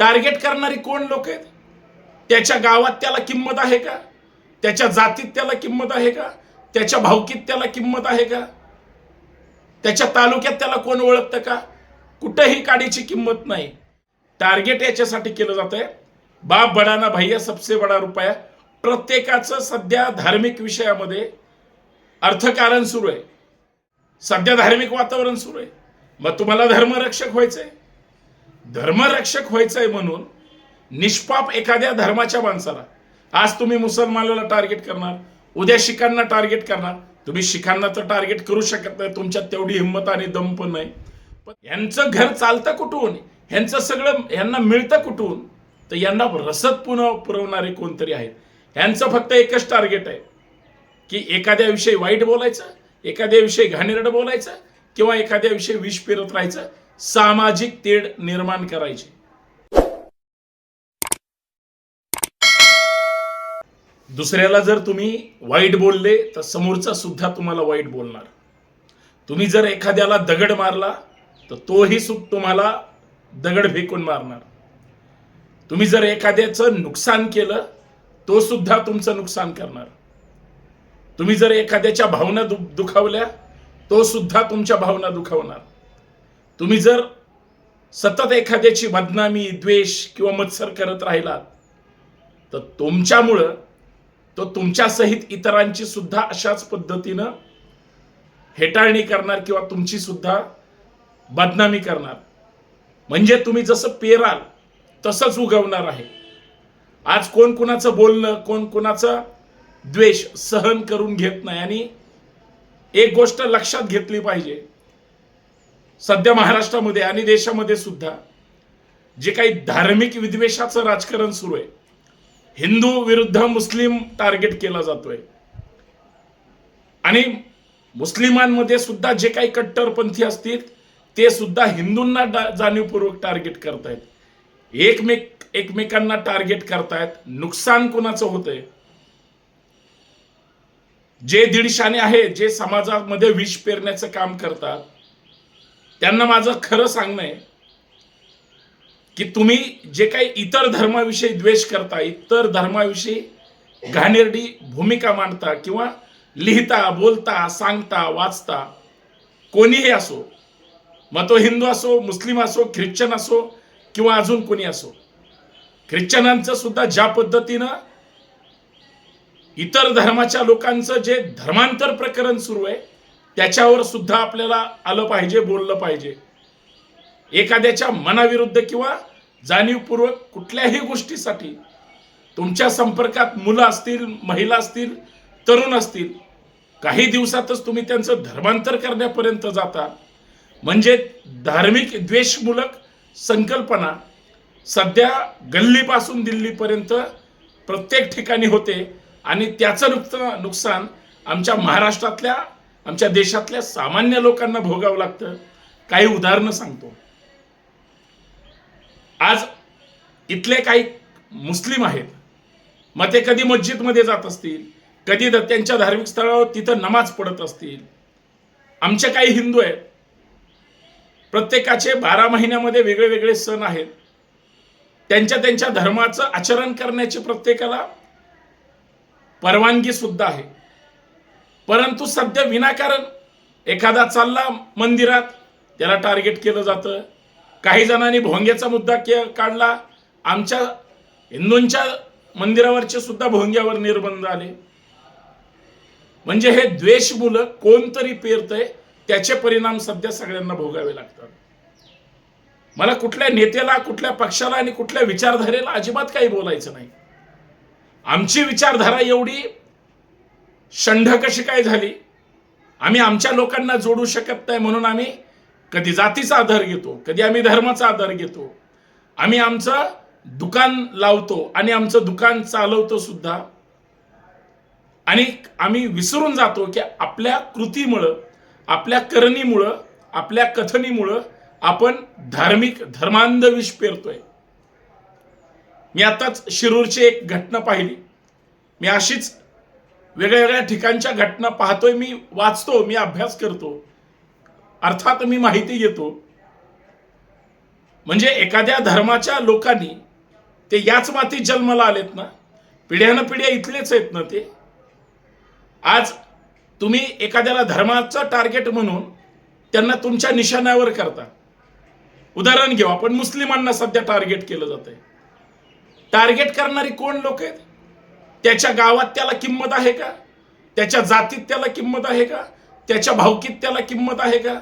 Target करणारी कोण लोक आहेत? त्याच्या गावात त्याला किंमत आहे का? त्याच्या जातीत त्याला किंमत आहे का? त्याच्या भावकीत त्याला किंमत आहे का? त्याच्या तालुक्यात त्याला कोण ओळखतं का? कुठंही काडीची किंमत नाही. टार्गेट याच्यासाठी केलं जात आहे बाप बडाना भैया सबसे बडा रुपया. प्रत्येकाचं सध्या धार्मिक विषयामध्ये अर्थकारण सुरू आहे. सध्या धार्मिक वातावरण सुरू आहे. मग तुम्हाला धर्मरक्षक व्हायचंय. धर्मरक्षक व्हायचंय म्हणून निष्पाप एखाद्या धर्माच्या माणसाला आज तुम्ही मुसलमानाला टार्गेट करणार उद्या शिखांना टार्गेट करणार तुम्ही शिखांना तर टार्गेट करू शकत नाही तुमच्यात तेवढी हिंमत आणि दम पण नाही. पण यांचं घर चालतं कुठून? ह्यांचं सगळं यांना मिळतं कुठून? तर यांना रसद पुन्हा पुरवणारे कोणतरी आहेत. यांचं फक्त एकच टार्गेट आहे की एखाद्या विषयी वाईट बोलायचं एखाद्या विषयी घाणेरडं बोलायचं किंवा एखाद्या विषयी विष पेरत राहायचं सामाजिक तेढ निर्माण करायची. दुसऱ्याला जर तुम्ही वाईट बोलले तर समोरचा सुद्धा तुम्हाला वाईट बोलणार. तुम्ही जर एखाद्याला दगड मारला तर तोही सुख तुम्हाला दगड फेकून मारणार. तुम्ही जर एखाद्याचं नुकसान केलं तो सुद्धा तुमचं नुकसान करणार. तुम्ही जर एखाद्याच्या भावना दु दुखावल्या तो सुद्धा तुमच्या भावना दुखावणार. तुम्ही जर सतत एखाद्याची बदनामी द्वेष किंवा मत्सर करत राहिलात तर तुमच्यामुळं तो तुमच्यासहित इतरांची सुद्धा अशाच पद्धतीनं हेटाळणी करणार किंवा तुमची सुद्धा बदनामी करणार. म्हणजे तुम्ही जसं पेराल तसंच उगवणार आहे. आज कोण कुणाचं बोलणं कोण कुणाचं द्वेष सहन करून घेत नाही. आणि एक गोष्ट लक्षात घेतली पाहिजे सध्या महाराष्ट्रामध्ये आणि देशामध्ये सुद्धा जे काही धार्मिक विद्वेषाचं राजकारण सुरू आहे हिंदू विरुद्ध मुस्लिम टार्गेट केला जातोय. आणि मुस्लिमांमध्ये सुद्धा जे काही कट्टरपंथी असतील ते सुद्धा हिंदूंना जाणीवपूर्वक टार्गेट करतायत. एकमेक एकमेकांना टार्गेट करतायत. नुकसान कुणाचं होतंय? जे दीडशाने आहे जे समाजामध्ये विष पेरण्याचं काम करतात त्यांना माझं खरं सांगणं आहे की तुम्ही जे काही इतर धर्माविषयी द्वेष करता इतर धर्माविषयी घाणेरडी भूमिका मांडता किंवा लिहिता बोलता सांगता वाचता कोणीही असो मग तो हिंदू असो मुस्लिम असो ख्रिश्चन असो किंवा अजून कोणी असो ख्रिश्चनांचं सुद्धा ज्या पद्धतीनं इतर धर्माच्या लोकांचं जे धर्मांतर प्रकरण सुरू आहे त्याच्यावर सुद्धा आपल्याला आलं पाहिजे बोललं पाहिजे. एखाद्याच्या मनाविरुद्ध किंवा जाणीवपूर्वक कुठल्याही गोष्टीसाठी तुमच्या संपर्कात मुलं असतील महिला असतील तरुण असतील काही दिवसातच तुम्ही त्यांचं धर्मांतर करण्यापर्यंत जाता. म्हणजे धार्मिक द्वेषमूलक संकल्पना सध्या गल्लीपासून दिल्लीपर्यंत प्रत्येक ठिकाणी होते आणि त्याचं नुकसान नुकसान आमच्या महाराष्ट्रातल्या आमच्या देशातल्या सामान्य लोकांना भोगावं लागतं. काही उदाहरणं सांगतो. आज इथले काही मुस्लिम आहेत. मग ते कधी मस्जिदमध्ये जात असतील कधी त्यांच्या धार्मिक स्थळावर तिथं नमाज पडत असतील. आमचे काही हिंदू आहेत. प्रत्येकाचे बारा महिन्यामध्ये वेगळे वेगळे सण आहेत. त्यांच्या त्यांच्या धर्माचं आचरण करण्याची प्रत्येकाला परवानगी सुद्धा आहे. परंतु सध्या विनाकारण एखादा चालला मंदिरात त्याला टार्गेट केलं जातं. काही जणांनी भोंग्याचा मुद्दा के काढला. आमच्या हिंदूंच्या मंदिरावरचे सुद्धा भोंग्यावर निर्बंध आले. म्हणजे हे द्वेष मुलं कोणतरी पेरतंय त्याचे परिणाम सध्या सगळ्यांना भोगावे लागतात. मला कुठल्या नेत्याला कुठल्या पक्षाला आणि कुठल्या विचारधारेला अजिबात काही बोलायचं नाही. आमची विचारधारा एवढी षंढ कशी काय झाली? आम्ही आमच्या लोकांना जोडू शकत नाही म्हणून आम्ही कधी जातीचा आधार घेतो कधी आम्ही धर्माचा आधार घेतो. आम्ही आमचं दुकान लावतो आणि आमचं दुकान चालवतो सुद्धा. आणि आम्ही विसरून जातो की आपल्या कृतीमुळं आपल्या करणीमुळं आपल्या कथनीमुळं आपण धार्मिक धर्मांध विष पेरतोय. मी आताच शिरूरची एक घटना पाहिली. मी अशीच वेगळ्या वेगळ्या ठिकाणच्या घटना पाहतोय मी वाचतो मी अभ्यास करतो. अर्थात मी माहिती घेतो. म्हणजे एखाद्या धर्माच्या लोकांनी ते याच मातीत जन्माला आलेत ना? पिढ्यानं पिढ्या इथलेच आहेत ना ते? आज तुम्ही एखाद्याला धर्माचं टार्गेट म्हणून त्यांना तुमच्या निशाण्यावर करता. उदाहरण घेऊ आपण मुस्लिमांना सध्या टार्गेट केलं जात आहे टार्गेट करणारी कोण लोक आहेत? त्याच्या गावात त्याला किंमत आहे का? त्याच्या जातीत त्याला किंमत आहे का? त्याच्या भावकीत त्याला किंमत आहे का?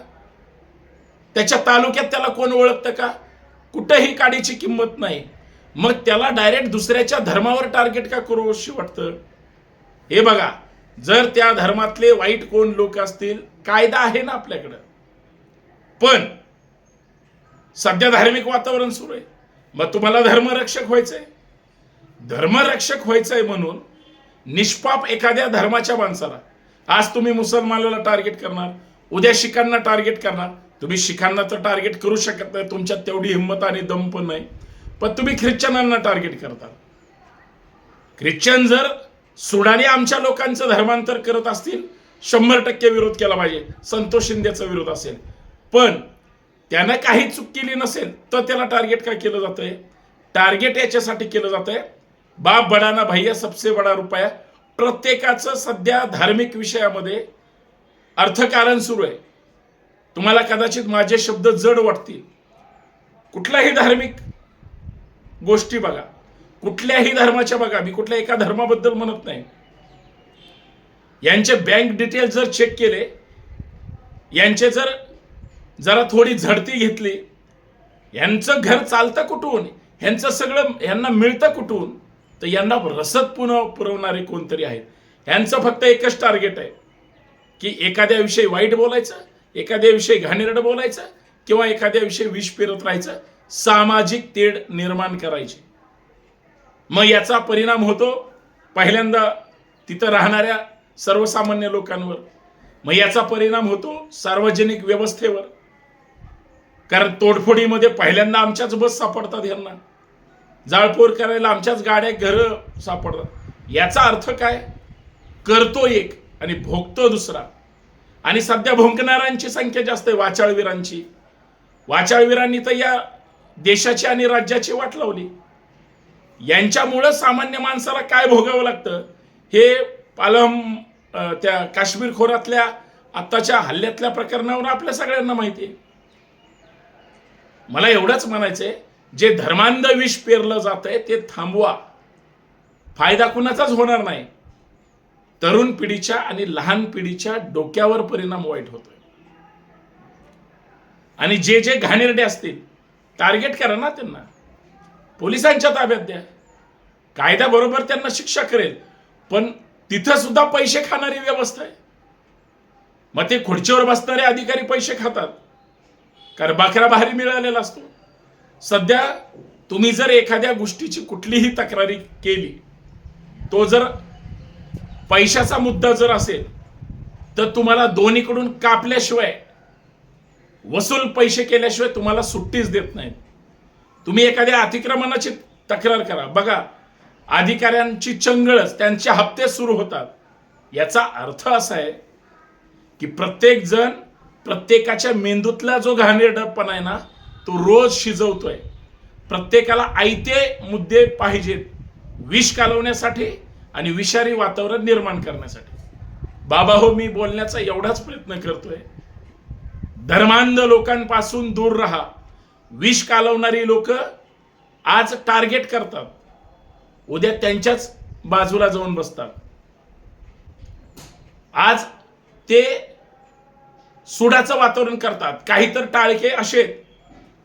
त्याच्या तालुक्यात त्याला कोण ओळखतं का? कुठंही काडीची किंमत नाही. मग त्याला डायरेक्ट दुसऱ्याच्या धर्मावर टार्गेट का करू अशी वाटतं? हे बघा जर त्या धर्मातले वाईट कोण लोक असतील कायदा आहे ना आपल्याकडं. पण सध्या धार्मिक वातावरण सुरू आहे. मग तुम्हाला धर्मरक्षक व्हायचंय? धर्मरक्षक व्हायचंय म्हणून निष्पाप एखाद्या धर्माच्या माणसाला आज तुम्ही मुसलमानाला टार्गेट करणार उद्या शिखांना टार्गेट करणार तुम्ही शिखांना तर टार्गेट करू शकत नाही तुमच्यात तेवढी हिंमत आणि दम पण नाही पण तुम्ही ख्रिश्चनांना टार्गेट करता. ख्रिश्चन जर सुडाने आमच्या लोकांचं धर्मांतर करत असतील शंभर टक्के विरोध केला पाहिजे संतोष शिंदेचा विरोध असेल. पण त्यानं काही चूक केली नसेल तर त्याला टार्गेट काय केलं जातंय? टार्गेट याच्यासाठी केलं जातंय बाप बडाना भैया सबसे बडा रुपया. प्रत्येकाचं सध्या धार्मिक विषयामध्ये अर्थकारण सुरू आहे. तुम्हाला कदाचित माझे शब्द जड वाटतील. कुठल्याही धार्मिक गोष्टी बघा. कुठल्याही धर्माच्या बघा. मी कुठल्या एका धर्माबद्दल म्हणत नाही. यांचे बँक डिटेल जर चेक केले यांचे जर जरा थोडी झडती घेतली यांचं घर चालतं कुठून? यांचं सगळं यांना मिळतं कुठून? तर यांना रसद पुन्हा पुरवणारे कोणतरी आहेत. यांचं फक्त एकच टार्गेट आहे की एखाद्याविषयी वाईट बोलायचं एखाद्याविषयी घाणेरडं बोलायचं किंवा एखाद्याविषयी विष फिरत राहायचं सामाजिक तेढ निर्माण करायची. मग याचा परिणाम होतो पहिल्यांदा तिथं राहणाऱ्या सर्वसामान्य लोकांवर. मग याचा परिणाम होतो सार्वजनिक व्यवस्थेवर. कारण तोडफोडीमध्ये पहिल्यांदा आमच्याच बस सापडतात यांना जाळपोळ करायला आमच्याच गाड्या घरं सापडतात. याचा अर्थ काय? करतो एक आणि भोगतो दुसरा. आणि सध्या भोंकणाऱ्यांची संख्या जास्त आहे वाचाळवीरांची. वाचाळवीरांनी तर या देशाची आणि राज्याची वाट लावली. यांच्यामुळं सामान्य माणसाला काय भोगावं लागतं? हे पालम त्या काश्मीर खोऱ्यातल्या आत्ताच्या हल्ल्यातल्या प्रकरणावर आपल्या सगळ्यांना माहिती आहे. मला एवढंच म्हणायचंय जे धर्मांध विष पेरलं जात आहे ते थांबवा. फायदा कुणाचाच होणार नाही. तरुण पिढीच्या आणि लहान पिढीच्या डोक्यावर परिणाम वाईट होतोय. आणि जे जे घाणेरडे असतील टार्गेट करा ना त्यांना. पोलिसांच्या ताब्यात द्या. कायदा बरोबर त्यांना शिक्षा करेल पण तिथं सुद्धा पैसे खाणारी व्यवस्था आहे. मग ते खुर्चीवर बसणारे अधिकारी पैसे खातात. कारण बाकरा भारी मिळालेला असतो. सध्या तुम्ही जर एखाद्या गोष्टीची कुठलीही तक्रारी केली तो जर पैशाचा मुद्दा जर असेल तर तुम्हाला दोन्हीकडून कापल्याशिवाय वसूल पैसे केल्याशिवाय तुम्हाला सुट्टीच देत नाहीत. तुम्ही एखाद्या अतिक्रमणाची तक्रार करा. बघा अधिकाऱ्यांची चंगळच त्यांचे हप्ते सुरू होतात. याचा अर्थ असा आहे की प्रत्येक जण प्रत्येकाच्या मेंदूतला जो घाणेरडपणा आहे ना तो रोज शिजवतोय. प्रत्येकाला आयते मुद्दे पाहिजेत. विष कालवण्यासाठी आणि विषारी वातावरण निर्माण करण्यासाठी. बाबा हो मी बोलण्याचा एवढाच प्रयत्न करतोय. धर्मांध लोकांपासून दूर राहा. विष कालवणारी लोक आज टार्गेट करतात. उद्या त्यांच्याच बाजूला जाऊन बसतात. आज ते सुडाचं वातावरण करतात. काही तर टाळके असे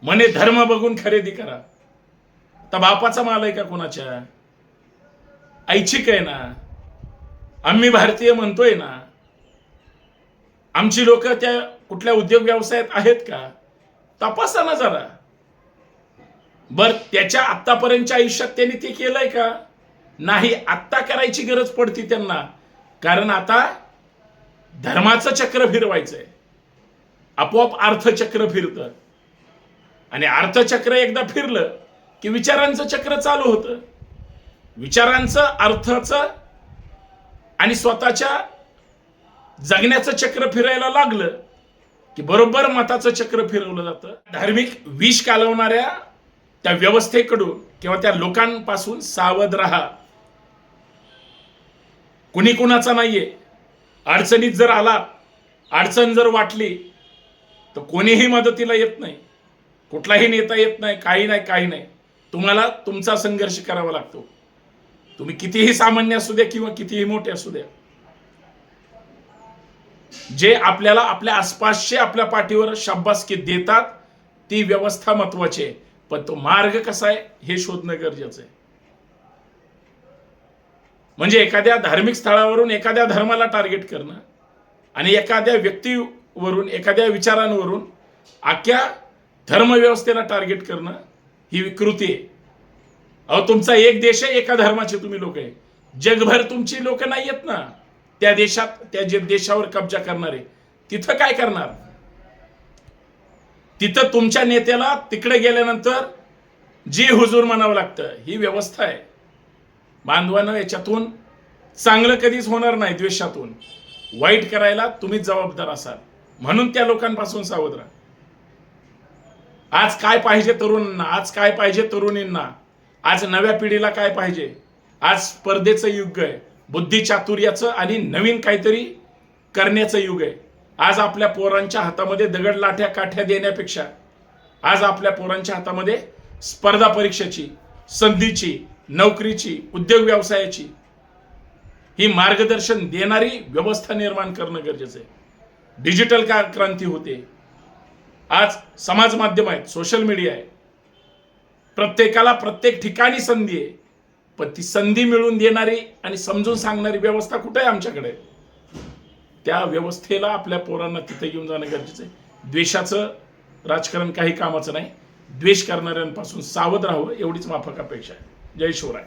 म्हणे धर्म बघून खरेदी करा. तर बापाचा माल आहे का कोणाच्या? ऐच्छिक आहे ना? आम्ही भारतीय म्हणतोय ना? आमची लोक त्या कुठल्या उद्योग व्यवसायात आहेत का? तपासा ना जरा. बर त्याच्या आत्तापर्यंतच्या आयुष्यात त्यांनी ते केलंय का? नाही आत्ता करायची गरज पडती त्यांना. कारण आता धर्माचं चक्र फिरवायचंय. आपोआप अर्थचक्र फिरतं. आणि अर्थचक्र एकदा फिरलं की विचारांचं चक्र चालू होतं. विचारांचं अर्थाचं आणि स्वतःच्या जगण्याचं चक्र फिरायला लागलं की बरोबर मताचं चक्र फिरवलं जातं. धार्मिक विष कालवणाऱ्या त्या व्यवस्थेकडून किंवा त्या लोकांपासून सावध राहा. कुणी कुणाचा नाहीये. अडचणीत जर आला अडचण जर वाटली तर कोणीही मदतीला येत नाही. कुठलाही नेता येत नाही काही नाही काही नाही. तुम्हाला तुमचा संघर्ष करावा लागतो. तुम्ही कितीही सामान्य असू द्या किंवा कितीही मोठे असू द्या. जे आपल्याला आपल्या आसपासचे आपल्या पाठीवर शाबासकी देतात ती व्यवस्था महत्वाची आहे. पण तो मार्ग कसा आहे हे शोधणं गरजेचं आहे. म्हणजे एखाद्या धार्मिक स्थळावरून एखाद्या धर्माला टार्गेट करणं आणि एखाद्या व्यक्तीवरून एखाद्या विचारांवरून आख्या धर्मव्यवस्थेला टार्गेट करणं ही विकृती आहे. अहो तुमचा एक देश आहे एका धर्माचे तुम्ही लोक आहे. जगभर तुमची लोक नाही आहेत ना. त्या देशात त्या जे देशावर कब्जा करणारे तिथं काय करणार? तिथं तुमच्या नेत्याला तिकडे गेल्यानंतर जी हुजूर म्हणावं लागतं ही व्यवस्था आहे. बांधवानं याच्यातून चांगलं कधीच होणार नाही द्वेषातून. वाईट करायला तुम्हीच जबाबदार असाल. म्हणून त्या लोकांपासून सावध राहा. आज काय पाहिजे तरुणांना? आज काय पाहिजे तरुणींना? आज नव्या पिढीला काय पाहिजे? आज स्पर्धेचं युग आहे. बुद्धिचातुर्याचं आणि नवीन काहीतरी करण्याचं युग आहे. आज आपल्या पोरांच्या हातामध्ये दगड लाठ्या काठ्या देण्यापेक्षा आज आपल्या पोरांच्या हातामध्ये स्पर्धा परीक्षेची संधीची नोकरीची उद्योग व्यवसायाची ही मार्गदर्शन देणारी व्यवस्था निर्माण करणं गरजेचं आहे. डिजिटल का क्रांती होते? आज समाज माध्यम आहेत सोशल मीडिया आहे. प्रत्येकाला प्रत्येक ठिकाणी संधी आहे. पण ती संधी मिळवून देणारी आणि समजून सांगणारी व्यवस्था कुठे आहे आमच्याकडे? त्या व्यवस्थेला आपल्या पोरांना तिथे घेऊन जाणं गरजेचं आहे. द्वेषाचं राजकारण काही कामाचं नाही. द्वेष करणाऱ्यांपासून सावध राहावं एवढीच माफक अपेक्षा आहे. जय शिवराय.